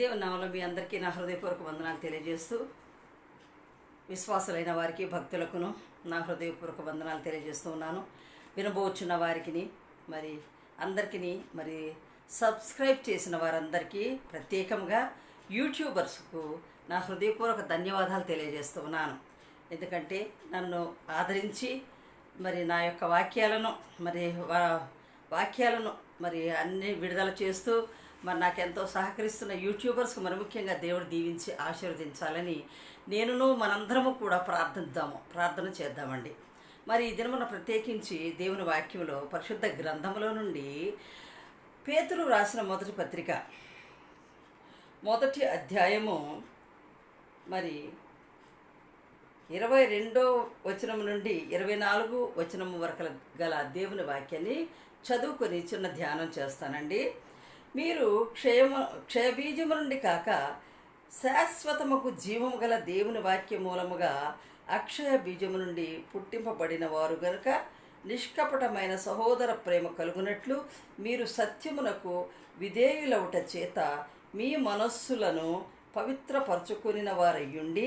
దేవుని నామలో మీ అందరికీ నా హృదయపూర్వక వందనాలు తెలియజేస్తూ విశ్వాసులైన వారికి భక్తులకును నా హృదయపూర్వక వందనాలు తెలియజేస్తూ ఉన్నాను. వినబోచున్న వారికి మరి అందరికీ మరి సబ్స్క్రైబ్ చేసిన వారందరికీ ప్రత్యేకంగా యూట్యూబర్స్కు నా హృదయపూర్వక ధన్యవాదాలు తెలియజేస్తూ ఉన్నాను. ఎందుకంటే నన్ను ఆదరించి మరి నా యొక్క వాక్యాలను మరి వా- వాక్యాలను మరి అన్ని విడుదల చేస్తూ మరి నాకెంతో సహకరిస్తున్న యూట్యూబర్స్కు మరి ముఖ్యంగా దేవుడు దీవించి ఆశీర్వదించాలని నేనును మనందరము కూడా ప్రార్థిద్దాము ప్రార్థన చేద్దామండి. మరి ఈ దినమున ప్రత్యేకించి దేవుని వాక్యంలో పరిశుద్ధ గ్రంథంలో నుండి పేతురు రాసిన మొదటి పత్రిక మొదటి అధ్యాయము మరి ఇరవై రెండో వచనం నుండి ఇరవై నాలుగు వచనం వరకు గల దేవుని వాక్యాన్ని చదువుకొని చిన్న ధ్యానం చేస్తానండి. మీరు క్షయము క్షయబీజము నుండి కాక శాశ్వతముకు జీవము గల దేవుని వాక్య మూలముగా అక్షయ బీజము నుండి పుట్టింపబడిన వారు గనుక నిష్కపటమైన సహోదర ప్రేమ కలుగునట్లు మీరు సత్యమునకు విధేయులవుట చేత మీ మనస్సులను పవిత్రపరచుకొనిన వారయ్యుండి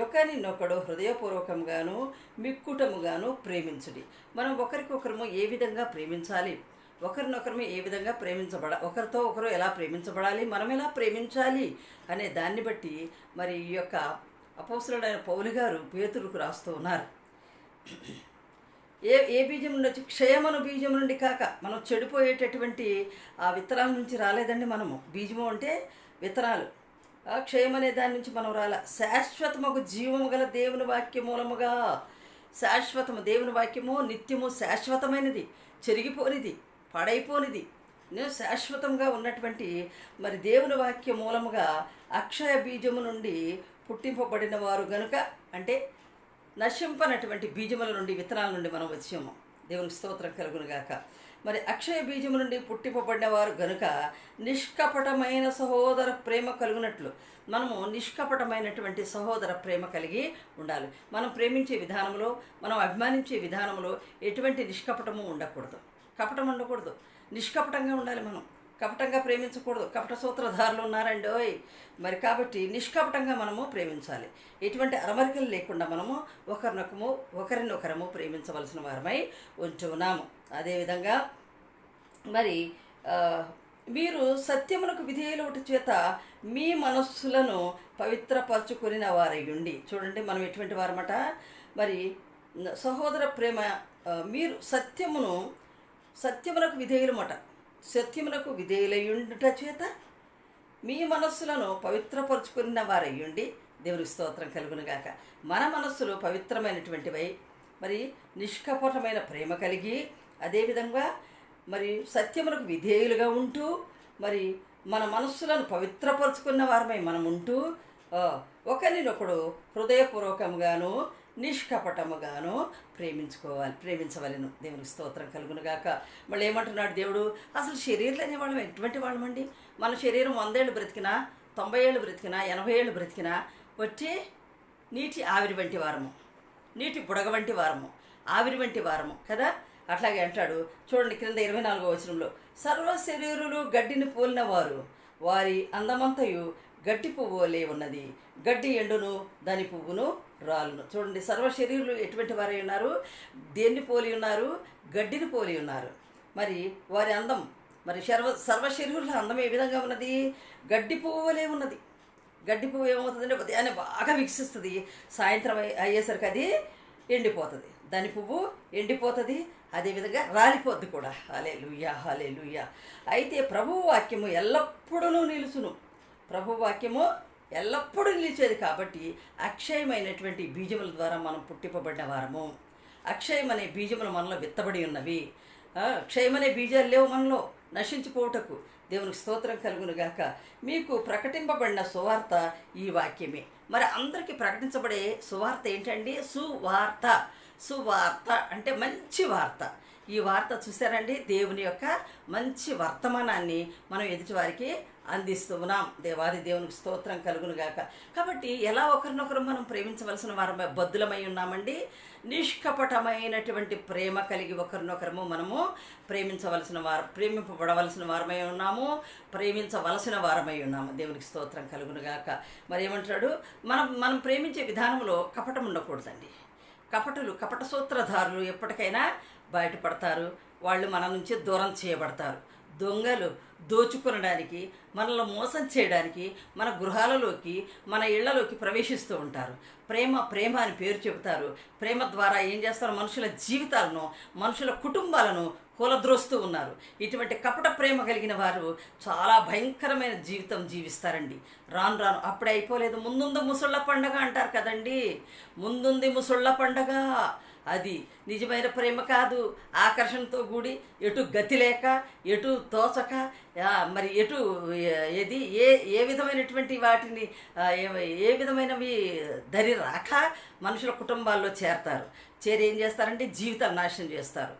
ఒకరినొకడు హృదయపూర్వకంగాను మిక్కుటముగాను ప్రేమించుడి. మనం ఒకరికొకరము ఏ విధంగా ప్రేమించాలి? ఒకరినొకరు ఏ విధంగా ప్రేమించబడ ఒకరితో ఒకరు ఎలా ప్రేమించబడాలి మనం ఎలా ప్రేమించాలి అనే దాన్ని బట్టి మరి ఈ యొక్క అపవసరుడైన పౌలు గారు పేతురుకు రాస్తూ ఉన్నారు. ఏ ఏ బీజం నుండి వచ్చి క్షయమను బీజం నుండి కాక మనం చెడిపోయేటటువంటి ఆ విత్తనాల నుంచి రాలేదండి మనము. బీజము అంటే విత్తనాలు. ఆ క్షయం అనే దాని నుంచి మనం రాల. శాశ్వతమగు జీవము గల దేవుని వాక్య మూలముగా శాశ్వతము దేవుని వాక్యము నిత్యము శాశ్వతమైనది చెరిగిపోనిది. పాడైపోనిది. నేను శాశ్వతంగా ఉన్నటువంటి మరి దేవుని వాక్య మూలముగా అక్షయ బీజము నుండి పుట్టింపబడిన వారు గనుక అంటే నశింపనటువంటి బీజముల నుండి విత్తనాల నుండి మనం వచ్చాము. దేవునికి స్తోత్రం కలుగును గాక. మరి అక్షయ బీజము నుండి పుట్టింపబడిన వారు గనుక నిష్కపటమైన సహోదర ప్రేమ కలుగునట్లు మనము నిష్కపటమైనటువంటి సహోదర ప్రేమ కలిగి ఉండాలి. మనం ప్రేమించే విధానంలో మనం అభిమానించే విధానంలో ఎటువంటి నిష్కపటము ఉండకూడదు. కపటం ఉండకూడదు. నిష్కపటంగా ఉండాలి మనం. కపటంగా ప్రేమించకూడదు. కపట సూత్రధారులు ఉన్నారండి ఓయ్. మరి కాబట్టి నిష్కపటంగా మనము ప్రేమించాలి. ఎటువంటి అరమరికలు లేకుండా మనము ఒకరినొకము ఒకరినొకరము ప్రేమించవలసిన వారమై ఉంటున్నాము. అదేవిధంగా మరి మీరు సత్యమునకు విధేయులవుట చేత మీ మనస్సులను పవిత్రపరుచుకుని వారై ఉండి చూడండి మనం ఎటువంటి వారమట? మరి సహోదర ప్రేమ మీరు సత్యమును సత్యమునకు విధేయులమట. సత్యమునకు విధేయులయ్యుండుట చేత మీ మనస్సులను పవిత్రపరుచుకున్న వారయ్యుండి దేవుని స్తోత్రం కలుగునుగాక. మన మనస్సులు పవిత్రమైనటువంటివై మరి నిష్కపటమైన ప్రేమ కలిగి అదేవిధంగా మరి సత్యములకు విధేయులుగా ఉంటూ మరి మన మనస్సులను పవిత్రపరుచుకున్న వారమై మనం ఉంటూ ఒకరినొకడు హృదయపూర్వకంగాను నిష్కపటముగాను ప్రేమించుకోవాలి ప్రేమించవలను. దేవునికి స్తోత్రం కలుగునుగాక. మళ్ళీ ఏమంటున్నాడు దేవుడు? అసలు శరీరం అనే వాళ్ళం ఎటువంటి వాళ్ళమండి? మన శరీరం వందేళ్ళు బ్రతికినా తొంభై ఏళ్ళు బ్రతికినా ఎనభై ఏళ్ళు బ్రతికినా వచ్చి నీటి ఆవిరి వంటి వారము నీటి బుడగ వంటి వారము ఆవిరి వంటి వారము కదా? అట్లాగే అంటాడు చూడండి క్రింద ఇరవై నాలుగో వచనంలో సర్వ శరీరులు గడ్డిని పోలిన వారు వారి అందమంతయు గడ్డి పువ్వులే ఉన్నది. గడ్డి ఎండును దాని పువ్వును రాలును చూడండి సర్వ శరీరులు ఎటువంటి వారై ఉన్నారు? దేన్ని పోలి ఉన్నారు? గడ్డిని పోలి ఉన్నారు. మరి వారి అందం మరి సర్వ సర్వ శరీరుల అందం ఏ విధంగా ఉన్నది? గడ్డి పువ్వులే ఉన్నది. గడ్డి పువ్వు ఏమవుతుందంటే ఉదయాన్నే బాగా వికసిస్తుంది సాయంత్రం అయ్యేసరికి అది ఎండిపోతుంది. దాని పువ్వు ఎండిపోతుంది. అదేవిధంగా రాలిపోద్ది కూడా. హలే లుయ్యా హలే లుయ్యా అయితే ప్రభు వాక్యము ఎల్లప్పుడూ నిలుచును. ప్రభు వాక్యము ఎల్లప్పుడూ నిలిచేది కాబట్టి అక్షయమైనటువంటి బీజముల ద్వారా మనం పుట్టింపబడిన వారము. అక్షయం అనే బీజములు మనలో విత్తబడి ఉన్నవి. ఆ, క్షయమనే బీజాలు లేవు మనలో. నశించిపోవుటకు దేవునికి స్తోత్రం కలుగును గాక. మీకు ప్రకటింపబడిన సువార్త ఈ వాక్యమే. మరి అందరికీ ప్రకటించబడే సువార్త ఏంటండి? సువార్త. సువార్త అంటే మంచి వార్త. ఈ వార్త చూసారండి దేవుని యొక్క మంచి వర్తమానాన్ని మనం ఎదుటివారికి అందిస్తున్నాం. దేవాది దేవునికి స్తోత్రం కలుగును గాక. కాబట్టి ఎలా ఒకరినొకరు మనం ప్రేమించవలసిన వారమై బద్దులమై ఉన్నామండి? నిష్కపటమైనటువంటి ప్రేమ కలిగి ఒకరినొకరము మనము ప్రేమించవలసిన వారు ప్రేమింపబడవలసిన వారమై ఉన్నాము ప్రేమించవలసిన వారమై ఉన్నాము. దేవునికి స్తోత్రం కలుగును గాక. మరి ఏమంటాడు మనం మనం ప్రేమించే విధానంలో కపటం ఉండకూడదండి. కపటులు కపట సూత్రధారులు ఎప్పటికైనా బయటపడతారు. వాళ్ళు మన నుంచి దూరం చేయబడతారు. దొంగలు దోచుకొనడానికి మనల్ని మోసం చేయడానికి మన గృహాలలోకి మన ఇళ్ళలోకి ప్రవేశిస్తూ ఉంటారు. ప్రేమ ప్రేమ అని పేరు చెబుతారు. ప్రేమ ద్వారా ఏం చేస్తారు? మనుషుల జీవితాలను మనుషుల కుటుంబాలను కూలద్రోస్తూ ఉన్నారు. ఇటువంటి కపట ప్రేమ కలిగిన వారు చాలా భయంకరమైన జీవితం జీవిస్తారండి. రాను రాను అప్పుడే అయిపోలేదు. ముందుంది ముసళ్ళ పండగ అంటారు కదండి. ముందుంది ముసళ్ళ పండగ. అది నిజమైన ప్రేమ కాదు. ఆకర్షణతో కూడి ఎటు గతి లేక ఎటు తోచక మరి ఎటు ఏది ఏ ఏ విధమైనటువంటి వాటిని ఏ- విధమైనవి దరి రాక మనుషుల కుటుంబాల్లో చేరతారు. చేరి ఏం చేస్తారంటే జీవితాలు నాశనం చేస్తారు.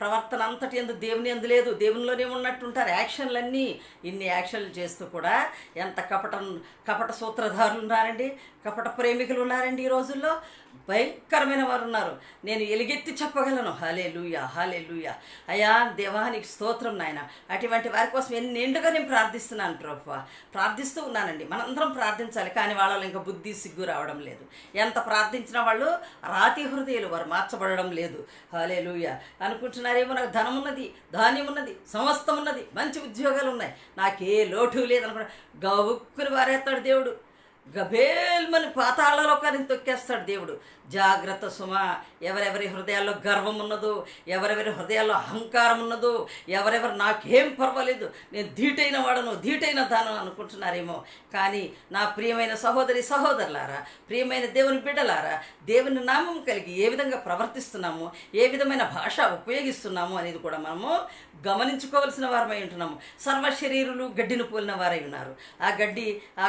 ప్రవర్తన అంతటి ఎందు దేవుని ఎందు లేదు. దేవునిలోనే ఉన్నట్టుంటారు. యాక్షన్లన్నీ ఇన్ని యాక్షన్లు చేస్తూ కూడా ఎంత కపటం కపట సూత్రధారులు ఉన్నారండి కపట ప్రేమికులు ఉన్నారండి ఈ రోజుల్లో. భయంకరమైన వారు ఉన్నారు. నేను ఎలుగెత్తి చెప్పగలను. హాలే లూయా హాలే లూయా అయా దేవానికి స్తోత్రం నాయన. అటువంటి వారి కోసం ఎన్నిండుగా నేను ప్రార్థిస్తున్నాను ప్రభు. ప్రార్థిస్తూ ఉన్నానండి. మనందరం ప్రార్థించాలి కానీ వాళ్ళలో ఇంకా బుద్ధి సిగ్గు రావడం లేదు. ఎంత ప్రార్థించిన వాళ్ళు రాతి హృదయాలు వారు మార్చబడడం లేదు. హాలే లూయ అనుకుంటున్నారేమో నాకు ధనం ఉన్నది ధాన్యం ఉన్నది సమస్తం ఉన్నది మంచి ఉద్యోగాలు ఉన్నాయి. నాకే లోటు లేదనుకున్నా గవుక్కుని వారేస్తాడు దేవుడు. గభేల్మని పాతాళలోకానికి తొక్కేస్తాడు దేవుడు. జాగ్రత్త సుమ ఎవరెవరి హృదయాల్లో గర్వం ఉన్నదో ఎవరెవరి హృదయాల్లో అహంకారం ఉన్నదో ఎవరెవరు నాకేం పర్వాలేదు నేను ధీటైన వాడను ధీటైన దానం అనుకుంటున్నారేమో. కానీ నా ప్రియమైన సహోదరి సహోదరులారా ప్రియమైన దేవుని బిడ్డలారా దేవుని నామం కలిగి ఏ విధంగా ప్రవర్తిస్తున్నాము ఏ విధమైన భాష ఉపయోగిస్తున్నాము అనేది కూడా మనము గమనించుకోవలసిన వారమై ఉంటున్నాము. సర్వ శరీరులు గడ్డిని పోలిన వారై ఉన్నారు. ఆ గడ్డి ఆ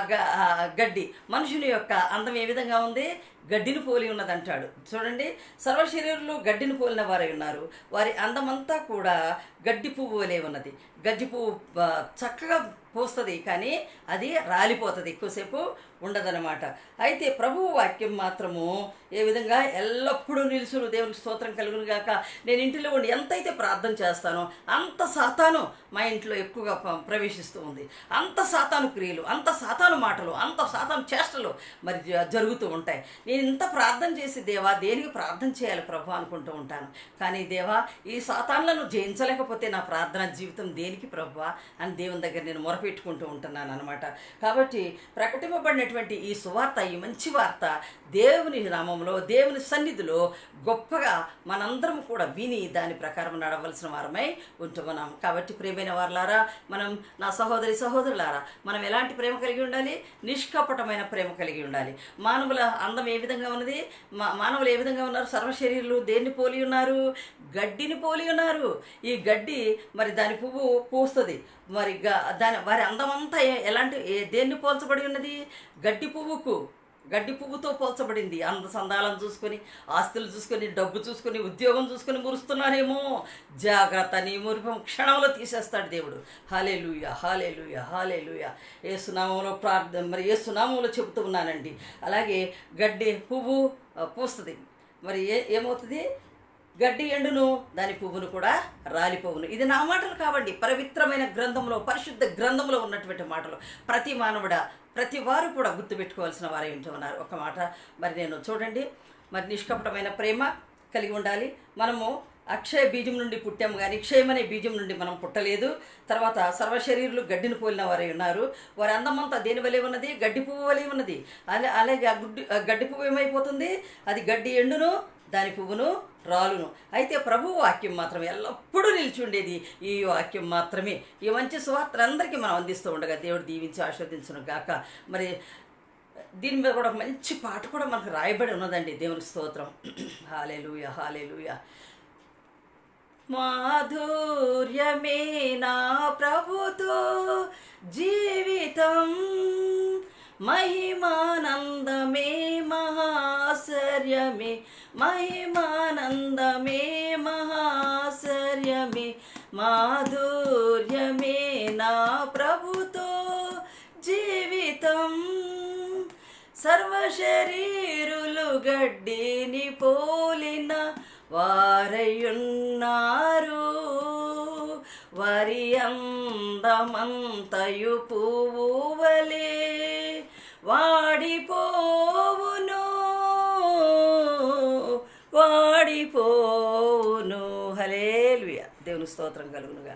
గడ్డి మనుషుని యొక్క అందం ఏ విధంగా ఉంది? గడ్డిని పోలి ఉన్నదంటాడు. చూడండి సర్వశరీరులు గడ్డిని పోలిన వారై ఉన్నారు. వారి అందమంతా కూడా గడ్డి పువ్వు వలె ఉన్నది. గడ్డి పువ్వు చక్కగా పూస్తుంది కానీ అది రాలిపోతుంది. ఎక్కువసేపు ఉండదనమాట అయితే ప్రభువు వాక్యం మాత్రము ఏ విధంగా ఎల్లప్పుడూ నిలుచును దేవునికి స్తోత్రం కలుగును గాక. నేను ఇంటిలో ఉండి ఎంతైతే ప్రార్థన చేస్తానో అంత సాతాను మా ఇంట్లో ఎక్కువగా ప్రవేశిస్తూ ఉంది. అంత సాతాను క్రియలు అంత సాతాను మాటలు అంత సాతాను చేష్టలు మరి జ- జరుగుతూ ఉంటాయి. నేను ఇంత ప్రార్థన చేసి దేవా దేనికి ప్రార్థన చేయాలి ప్రభు అనుకుంటూ ఉంటాను. కానీ దేవా ఈ సాతాన్లను జయించలేకపోతే నా ప్రార్థన జీవితం దేనికి ప్రభు అని దేవుని దగ్గర నేను మొరపెట్టుకుంటూ ఉంటున్నాను అనమాట కాబట్టి ప్రకటింపబడినటువంటి ఈ సువార్త ఈ మంచి వార్త దేవుని నామంలో దేవుని సన్నిధిలో గొప్పగా మనందరం కూడా విని దాని ప్రకారం నడవలసిన వారమై ఉంటున్నాం. కాబట్టి ప్రేమైన వారులారా మనం నా సహోదరి సహోదరులారా మనం ఎలాంటి ప్రేమ కలిగి ఉండాలి? నిష్కపటమైన ప్రేమ కలిగి ఉండాలి. మానవుల అందం ఏ విధంగా ఉన్నది? మానవులు ఏ విధంగా ఉన్నారు? సర్వ శరీరులు దేన్ని పోలి ఉన్నారు? గడ్డిని పోలి ఉన్నారు. ఈ గడ్డి మరి దాని పువ్వు పూస్తుంది. మరి గ- దాని వారి అందమంతా ఎలాంటి దేన్ని పోల్చబడి ఉన్నది? గడ్డి పువ్వుకు. గడ్డి పువ్వుతో పోల్చబడింది. అంద సందాలను చూసుకొని ఆస్తులు చూసుకొని డబ్బు చూసుకొని ఉద్యోగం చూసుకొని మురుస్తున్నారేమో. జాగ్రత్త నీ మురిపం క్షణంలో తీసేస్తాడు దేవుడు. హాలే లూయ హాలే లూయ హాలే లూయ ఏ సునామంలో ప్రార్థన మరి ఏ సునామంలో చెబుతూ ఉన్నానండి. అలాగే గడ్డి పువ్వు పూస్తుంది. మరి ఏ ఏమవుతుంది? గడ్డి ఎండును దాని పువ్వును కూడా రాలిపోవును. ఇది నా మాటలు కాబట్టి పవిత్రమైన గ్రంథంలో పరిశుద్ధ గ్రంథంలో ఉన్నటువంటి మాటలు. ప్రతి మానవుడ ప్రతి వారు కూడా గుర్తుపెట్టుకోవాల్సిన వారే ఉంటున్నారు ఉన్నారు. ఒక మాట మరి నేను చూడండి. మరి నిష్కపటమైన ప్రేమ కలిగి ఉండాలి. మనము అక్షయ బీజం నుండి పుట్టాము కానీ క్షయమనే బీజం నుండి మనం పుట్టలేదు. తర్వాత సర్వశరీరులు గడ్డిని పోలిన వారై ఉన్నారు. వారి అందమంతా దేని వలె ఉన్నది? గడ్డి పువ్వు వలె ఉన్నది. అలా అలాగే ఆ గుడ్డి గడ్డి పువ్వు ఏమైపోతుంది? అది గడ్డి ఎండును దాని పువ్వును రాలును. అయితే ప్రభు వాక్యం మాత్రం ఎల్లప్పుడూ నిలిచి ఉండేది ఈ వాక్యం మాత్రమే. ఈ మంచి సువార్తలందరికీ మనం అందిస్తూ ఉండగా దేవుడు దీవించి ఆస్వాదించును గాక. మరి దీని మీద కూడా మంచి పాట కూడా మనకు రాయబడి ఉన్నదండి. దేవుని స్తోత్రం. హాలేలుయ హాలేలుయ మాధుర్యమే నా ప్రభుతో జీవితం. మహిమానందమే మహాశ్చర్యమే మహిమానందమే మహాశర్యమే మాధుర్యమే నా ప్రభుతో జీవితం. సర్వశరీరులు గడ్డిని పోలిన వారయున్నారు. వరి అందమంతయు పువ్వువలే వాడిపో వాడిపోవును హలేలుయ దేవుని స్తోత్రం కలుగునుగా